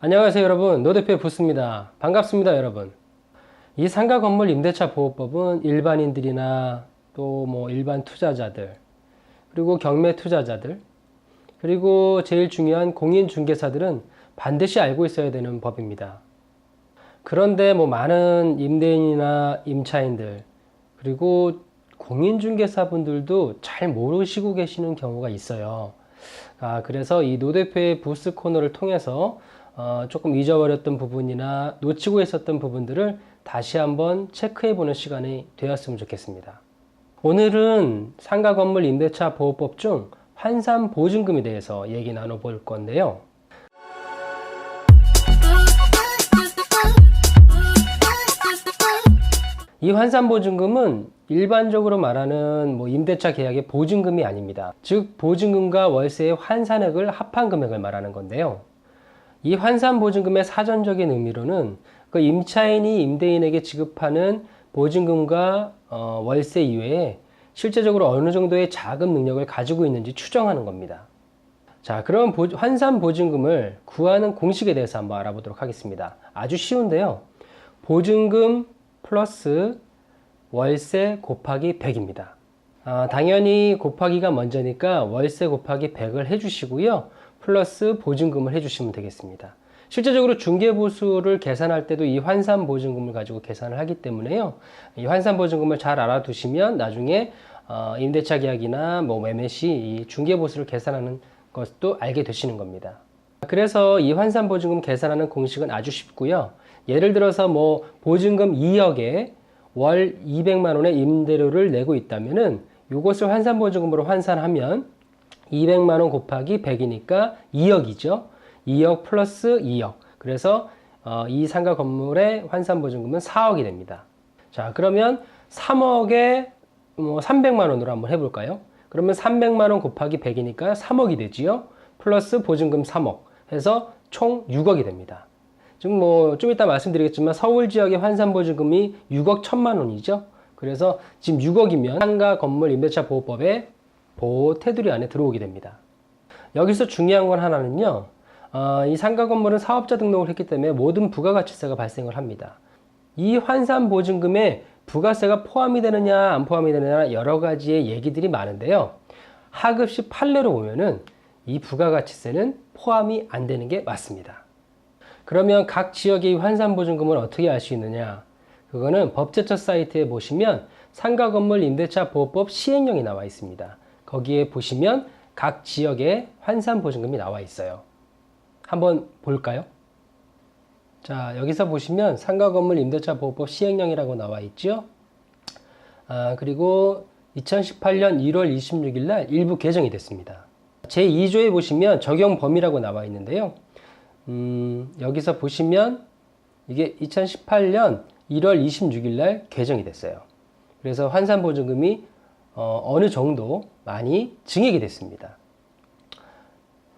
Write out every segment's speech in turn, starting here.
안녕하세요 여러분. 노대표의 부스입니다. 반갑습니다 여러분. 이 상가 건물 임대차 보호법은 일반인들이나 또 뭐 일반 투자자들 그리고 경매 투자자들 그리고 제일 중요한 공인 중개사들은 반드시 알고 있어야 되는 법입니다. 그런데 뭐 많은 임대인이나 임차인들 그리고 공인 중개사분들도 잘 모르시고 계시는 경우가 있어요. 아, 그래서 이 노 대표의 부스 코너를 통해서 어, 조금 잊어버렸던 부분이나 놓치고 있었던 부분들을 다시 한번 체크해 보는 시간이 되었으면 좋겠습니다. 오늘은 상가 건물 임대차 보호법 중 환산 보증금에 대해서 얘기 나눠볼 건데요. 이 환산 보증금은 일반적으로 말하는 뭐 임대차 계약의 보증금이 아닙니다. 즉 보증금과 월세의 환산액을 합한 금액을 말하는 건데요. 이 환산 보증금의 사전적인 의미로는 그 임차인이 임대인에게 지급하는 보증금과 어, 월세 이외에 실제적으로 어느 정도의 자금 능력을 가지고 있는지 추정하는 겁니다. 자, 그럼 보, 환산 보증금을 구하는 공식에 대해서 한번 알아보도록 하겠습니다. 아주 쉬운데요. 보증금 플러스 월세 곱하기 100입니다. 아, 당연히 곱하기가 먼저니까 월세 곱하기 100을 해주시고요. 플러스 보증금을 해주시면 되겠습니다. 실제적으로 중개보수를 계산할 때도 이 환산 보증금을 가지고 계산을 하기 때문에요. 이 환산 보증금을 잘 알아두시면 나중에 어, 임대차 계약이나 뭐 매매 시 이 중개보수를 계산하는 것도 알게 되시는 겁니다. 그래서 이 환산 보증금 계산하는 공식은 아주 쉽고요. 예를 들어서 뭐 보증금 2억에 월 200만 원의 임대료를 내고 있다면은 이것을 환산 보증금으로 환산하면 200만 원 곱하기 100이니까 2억이죠. 2억 플러스 2억. 그래서 어, 이 상가 건물의 환산 보증금은 4억이 됩니다. 자, 그러면 3억에 뭐 300만 원으로 한번 해볼까요? 그러면 300만 원 곱하기 100이니까 3억이 되지요. 플러스 보증금 3억 해서 총 6억이 됩니다. 지금 뭐 좀 이따 말씀드리겠지만 서울 지역의 환산 보증금이 6억 1천만 원이죠. 그래서 지금 6억이면 상가 건물 임대차 보호법에 보호 테두리 안에 들어오게 됩니다. 여기서 중요한 건 하나는요. 어, 이 상가 건물은 사업자 등록을 했기 때문에 모든 부가가치세가 발생을 합니다. 이 환산 보증금에 부가세가 포함이 되느냐 안 포함이 되느냐 여러 가지의 얘기들이 많은데요. 하급시 판례로 보면은 이 부가가치세는 포함이 안 되는 게 맞습니다. 그러면 각 지역의 환산 보증금을 어떻게 알 수 있느냐? 그거는 법제처 사이트에 보시면 상가 건물 임대차 보호법 시행령이 나와 있습니다. 거기에 보시면 각 지역의 환산 보증금이 나와 있어요. 한번 볼까요? 자, 여기서 보시면 상가 건물 임대차 보호법 시행령이라고 나와 있죠. 아, 그리고 2018년 1월 26일 날 일부 개정이 됐습니다. 제2조에 보시면 적용 범위라고 나와 있는데요. 음, 여기서 보시면 이게 2018년 1월 26일 날 개정이 됐어요. 그래서 환산 보증금이 어, 느 정도 많이 증액이 됐습니다.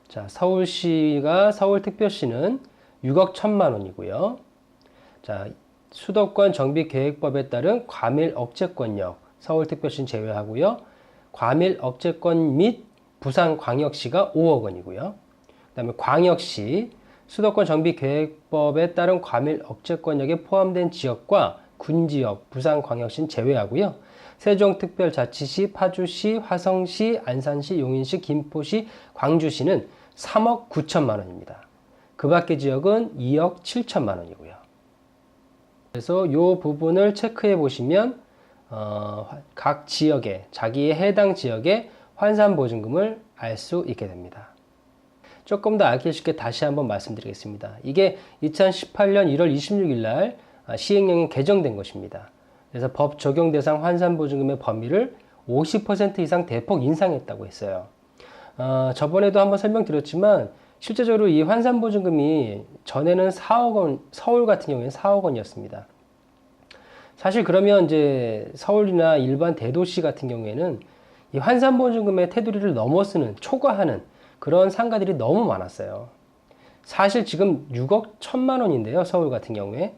자, 서울시가 서울특별시는 6억 1천만 원이고요. 자, 수도권 정비계획법에 따른 과밀 억제권역 서울특별시는 제외하고요. 과밀 억제권 및 부산광역시가 5억 원이고요. 그 다음에 광역시 수도권 정비계획법에 따른 과밀 억제권역에 포함된 지역과 군지역, 부산광역시는 제외하고요. 세종특별자치시, 파주시, 화성시, 안산시, 용인시, 김포시, 광주시는 3억 9천만 원입니다. 그 밖의 지역은 2억 7천만 원이고요. 그래서 이 부분을 체크해 보시면 어, 각 지역에 자기의 해당 지역의 환산 보증금을 알 수 있게 됩니다. 조금 더 알기 쉽게 다시 한번 말씀드리겠습니다. 이게 2018년 1월 26일 날 아, 시행령이 개정된 것입니다. 그래서 법 적용 대상 환산 보증금의 범위를 50% 이상 대폭 인상했다고 했어요. 어, 저번에도 한번 설명드렸지만 실제적으로 이 환산 보증금이 전에는 4억 원, 서울 같은 경우에는 4억 원이었습니다. 사실 그러면 이제 서울이나 일반 대도시 같은 경우에는 이 환산 보증금의 테두리를 넘어서는 초과하는 그런 상가들이 너무 많았어요. 사실 지금 6억 1천만 원인데요. 서울 같은 경우에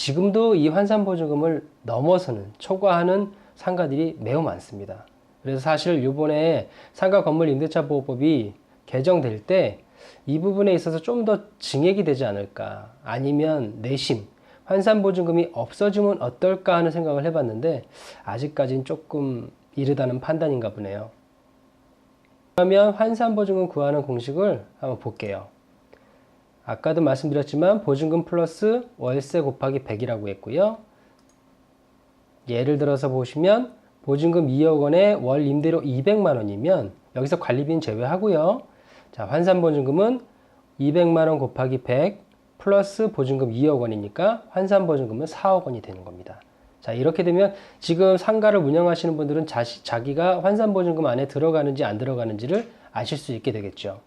지금도 이 환산 보증금을 넘어서는 초과하는 상가들이 매우 많습니다. 그래서 사실 이번에 상가 건물 임대차 보호법이 개정될 때 이 부분에 있어서 좀 더 증액이 되지 않을까 아니면 내심 환산 보증금이 없어지면 어떨까 하는 생각을 해봤는데 아직까지는 조금 이르다는 판단인가 보네요. 그러면 환산 보증금 구하는 공식을 한번 볼게요. 아까도 말씀드렸지만 보증금 플러스 월세 곱하기 100이라고 했고요. 예를 들어서 보시면 보증금 2억 원에 월 임대료 200만 원이면 여기서 관리비는 제외하고요. 자, 환산 보증금은 200만 원 곱하기 100 플러스 보증금 2억 원이니까 환산 보증금은 4억 원이 되는 겁니다. 자, 이렇게 되면 지금 상가를 운영하시는 분들은 자시, 자기가 환산 보증금 안에 들어가는지 안 들어가는지를 아실 수 있게 되겠죠.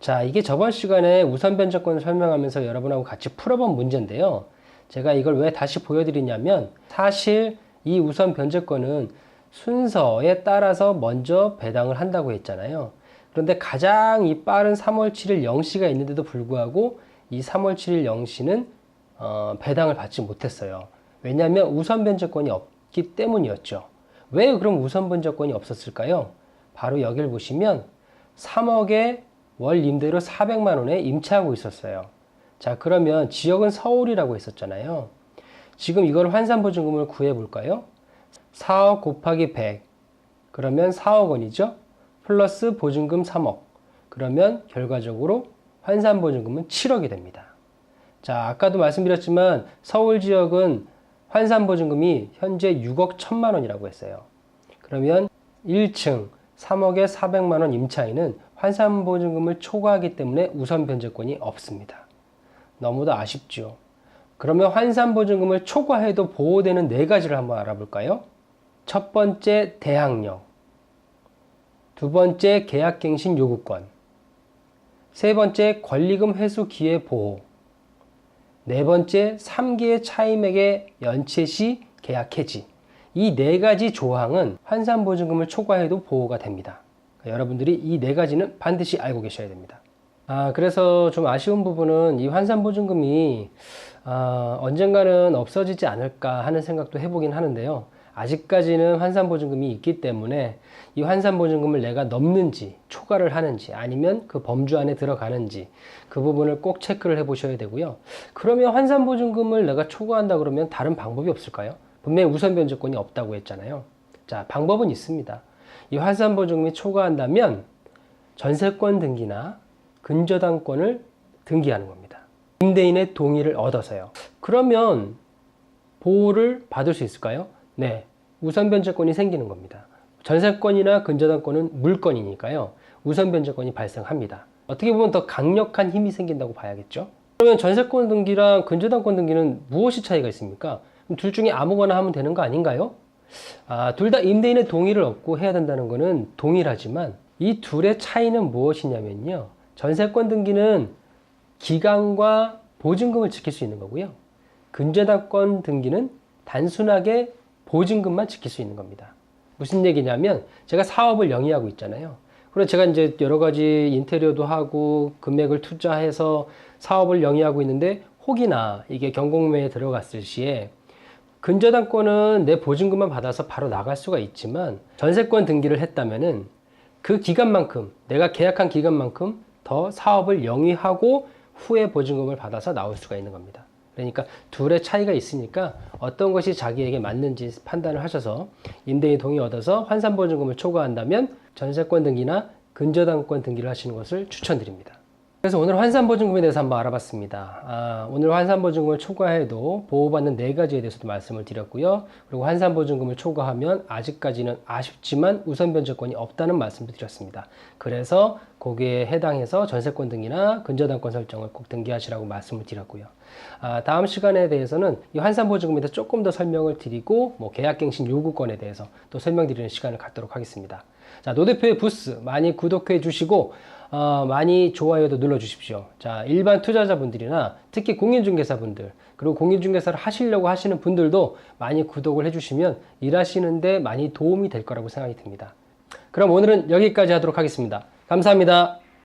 자, 이게 저번 시간에 우선 변제권을 설명하면서 여러분하고 같이 풀어본 문제인데요. 제가 이걸 왜 다시 보여드리냐면 사실 이 우선 변제권은 순서에 따라서 먼저 배당을 한다고 했잖아요. 그런데 가장 이 빠른 3월 7일 0시가 있는데도 불구하고 이 3월 7일 0시는 어, 배당을 받지 못했어요. 왜냐하면 우선 변제권이 없기 때문이었죠. 왜 그럼 우선 변제권이 없었을까요? 바로 여기를 보시면 3억에 월 임대료 400만 원에 임차하고 있었어요. 자, 그러면 지역은 서울이라고 했었잖아요. 지금 이걸 환산보증금을 구해 볼까요? 4억 곱하기 100. 그러면 4억 원이죠? 플러스 보증금 3억. 그러면 결과적으로 환산보증금은 7억이 됩니다. 자, 아까도 말씀드렸지만 서울 지역은 환산보증금이 현재 6억 1천만 원이라고 했어요. 그러면 1층 3억에 400만 원 임차인은 환산보증금을 초과하기 때문에 우선 변제권이 없습니다. 너무도 아쉽죠. 그러면 환산보증금을 초과해도 보호되는 네 가지를 한번 알아볼까요? 첫 번째 대항력, 두 번째 계약갱신 요구권, 세 번째 권리금 회수 기회 보호, 네 번째 3기의 차임액의 연체 시 계약 해지. 이 네 가지 조항은 환산보증금을 초과해도 보호가 됩니다. 여러분들이 이 네 가지는 반드시 알고 계셔야 됩니다. 아, 그래서 좀 아쉬운 부분은 이 환산보증금이 아, 언젠가는 없어지지 않을까 하는 생각도 해보긴 하는데요. 아직까지는 환산보증금이 있기 때문에 이 환산보증금을 내가 넘는지 초과를 하는지 아니면 그 범주 안에 들어가는지 그 부분을 꼭 체크를 해 보셔야 되고요. 그러면 환산보증금을 내가 초과한다 그러면 다른 방법이 없을까요? 분명히 우선 변제권이 없다고 했잖아요. 자, 방법은 있습니다. 이 환산 보증금이 초과한다면 전세권 등기나 근저당권을 등기하는 겁니다. 임대인의 동의를 얻어서요. 그러면 보호를 받을 수 있을까요? 네. 우선 변제권이 생기는 겁니다. 전세권이나 근저당권은 물건이니까요. 우선 변제권이 발생합니다. 어떻게 보면 더 강력한 힘이 생긴다고 봐야겠죠. 그러면 전세권 등기랑 근저당권 등기는 무엇이 차이가 있습니까? 둘 중에 아무거나 하면 되는 거 아닌가요? 아, 둘 다 임대인의 동의를 얻고 해야 된다는 것은 동일하지만 이 둘의 차이는 무엇이냐면요. 전세권 등기는 기간과 보증금을 지킬 수 있는 거고요. 근저당권 등기는 단순하게 보증금만 지킬 수 있는 겁니다. 무슨 얘기냐면 제가 사업을 영위하고 있잖아요. 그래서 제가 이제 여러 가지 인테리어도 하고 금액을 투자해서 사업을 영위하고 있는데 혹이나 이게 경공매에 들어갔을 시에 근저당권은 내 보증금만 받아서 바로 나갈 수가 있지만 전세권 등기를 했다면은 그 기간만큼 내가 계약한 기간만큼 더 사업을 영위하고 후에 보증금을 받아서 나올 수가 있는 겁니다. 그러니까 둘의 차이가 있으니까 어떤 것이 자기에게 맞는지 판단을 하셔서 임대인 동의 얻어서 환산보증금을 초과한다면 전세권 등기나 근저당권 등기를 하시는 것을 추천드립니다. 그래서 오늘 환산보증금에 대해서 한번 알아봤습니다. 아, 오늘 환산보증금을 초과해도 보호받는 네 가지에 대해서도 말씀을 드렸고요. 그리고 환산보증금을 초과하면 아직까지는 아쉽지만 우선 변제권이 없다는 말씀도 드렸습니다. 그래서 거기에 해당해서 전세권 등기나 근저당권 설정을 꼭 등기하시라고 말씀을 드렸고요. 아, 다음 시간에 대해서는 이 환산보증금에 대해서 조금 더 설명을 드리고 뭐 계약갱신 요구권에 대해서 또 설명드리는 시간을 갖도록 하겠습니다. 자, 노 대표의 부스 많이 구독해 주시고 어, 많이 좋아요도 눌러주십시오. 자, 일반 투자자분들이나 특히 공인중개사분들, 그리고 공인중개사를 하시려고 하시는 분들도 많이 구독을 해주시면 일하시는데 많이 도움이 될 거라고 생각이 듭니다. 그럼 오늘은 여기까지 하도록 하겠습니다. 감사합니다.